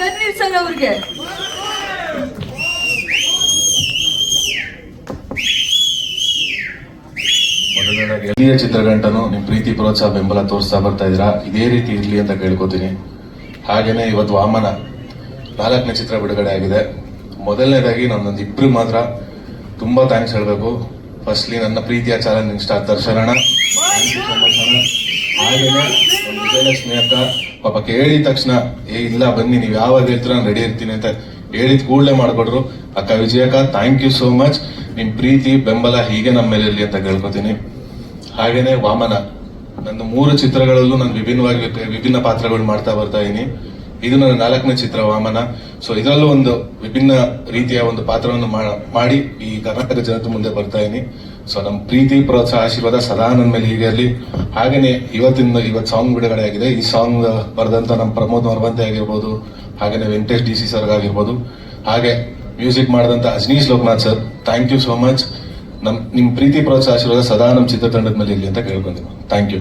Dhanveer sir ಅವ್ರಿಗೆ. ಎಲ್ಲಿಯ ಚಿತ್ರಗಂಟನು ನಿಮ್ ಪ್ರೀತಿ, ಪ್ರೋತ್ಸಾಹ, ಬೆಂಬಲ ತೋರಿಸ್ತಾ ಬರ್ತಾ ಇದ್ದೀರಾ? ಇದೇ ರೀತಿ ಇರ್ಲಿ ಅಂತ ಕೇಳ್ಕೊತೀನಿ. ಹಾಗೇನೆ ಇವತ್ತು ವಾಮನ ನಾಲ್ಕನೇ ಚಿತ್ರ ಬಿಡುಗಡೆ ಆಗಿದೆ. ಮೊದಲನೇದಾಗಿ ನನ್ನೊಂದು ಇಬ್ರು ಮಾತ್ರ ತುಂಬಾ ಥ್ಯಾಂಕ್ಸ್ ಹೇಳ್ಬೇಕು. ಫಸ್ಟ್ಲಿ ನನ್ನ ಪ್ರೀತಿಯ ಚಾಲೆಂಜಿಂಗ್ ಸ್ಟಾರ್ ದರ್ಶನಣ್ಣ. ಅಕ್ಕ ಪಾಪ ಕೇಳಿದ ತಕ್ಷಣ, ಏ, ಇಲ್ಲ, ಬನ್ನಿ, ನೀವು ಯಾವಾಗ ಹೇಳ್ತೀರ ನಾನು ರೆಡಿ ಇರ್ತೀನಿ ಅಂತ ಹೇಳಿದ ಕೂಡಲೇ ಮಾಡ್ಬಿಟ್ರು ಅಕ್ಕ ವಿಜಯಕ್ಕ ಥ್ಯಾಂಕ್ ಯು ಸೋ ಮಚ್ ನಿಮ್ ಪ್ರೀತಿ, ಬೆಂಬಲ ಹೀಗೆ ನಮ್ಮ ಮೇಲೆ ಇರ್ಲಿ ಅಂತ ಕೇಳ್ಕೊತೀನಿ. ಹಾಗೇನೆ ವಾಮನ ನನ್ನ ಮೂರು ಚಿತ್ರಗಳಲ್ಲೂ ನಾನು ವಿಭಿನ್ನವಾಗಿ, ವಿಭಿನ್ನ ಪಾತ್ರಗಳು ಮಾಡ್ತಾ ಬರ್ತಾ ಇದೀನಿ. ಇದು ನನ್ನ ನಾಲ್ಕನೇ ಚಿತ್ರ ವಾಮನ. ಸೊ ಇದರಲ್ಲೂ ಒಂದು ವಿಭಿನ್ನ ರೀತಿಯ ಒಂದು ಪಾತ್ರವನ್ನು ಮಾಡಿ ಈ ಕರ್ನಾಟಕ ಜನತೆ ಮುಂದೆ ಬರ್ತಾ ಇದ್ದೀನಿ ಸೊ ನಮ್ಮ ಪ್ರೀತಿ, ಪ್ರೋತ್ಸಾಹ, ಆಶೀರ್ವಾದ ಸದಾ ನನ್ನ ಮೇಲೆ ಹೀಗೆ ಇರಲಿ ಹಾಗೇನೆ ಇವತ್ತಿನ ಇವತ್ತು ಸಾಂಗ್ ಬಿಡುಗಡೆ ಆಗಿದೆ. ಈ ಸಾಂಗ್ ಬರೆದಂತ ನಮ್ಮ ಪ್ರಮೋದ್ ಮರ್ಬಂತೆ ಆಗಿರ್ಬೋದು ಹಾಗೇನೆ ವೆಂಕಟೇಶ್ ಡಿ ಸಿ ಸರ್ ಆಗಿರ್ಬೋದು, ಹಾಗೆ ಮ್ಯೂಸಿಕ್ ಮಾಡಿದಂತ Ajaneesh Loknath sir thank you so much ನಮ್ಮ ನಿಮ್ಮ ಪ್ರೀತಿ, ಪ್ರೋತ್ಸಾಹ, ಆಶೀರ್ವಾದ ಸದಾ ನಮ್ಮ ಚಿತ್ರತಂಡದ ಮೇಲೆ ಇರಲಿ ಅಂತ ಕೇಳ್ಕೊಂಡಿದ್ದೀನಿ. Thank you